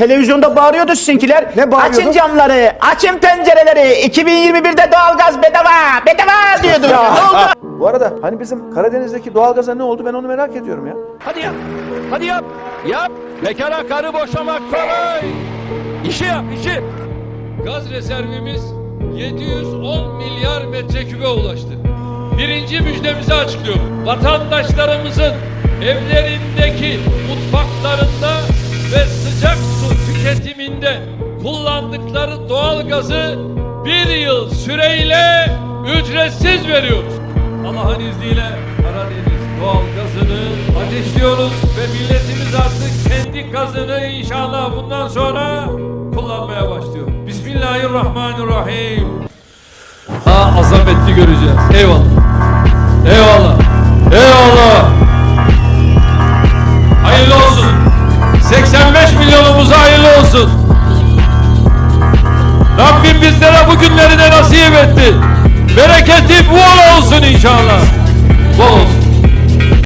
Televizyonda bağırıyordu sizinkiler. Ne bağırıyordu? Açın camları, açın pencereleri. 2021'de doğalgaz bedava, bedava diyordu. ne oldu? Bu arada hani bizim Karadeniz'deki doğalgaza ne oldu ben onu merak ediyorum ya. Hadi yap. Hadi yap. Yap. Bekara karı boşamak kolay. İşi yap işi. Gaz rezervimiz 710 milyar metrekübe ulaştı. Birinci müjdemizi açıklıyorum. Vatandaşlarımızın evlerindeki mutfaklarında tüketiminde kullandıkları doğal gazı bir yıl süreyle ücretsiz veriyoruz. Allah'ın izniyle Karadeniz doğal gazını ateşliyoruz ve milletimiz artık kendi gazını inşallah bundan sonra kullanmaya başlıyor. Bismillahirrahmanirrahim. Ha azametli göreceğiz. Eyvallah. Eyvallah. Eyvallah. Hayırlı olsun. 85 milyonumuza etti. Bereketi bol olsun inşallah.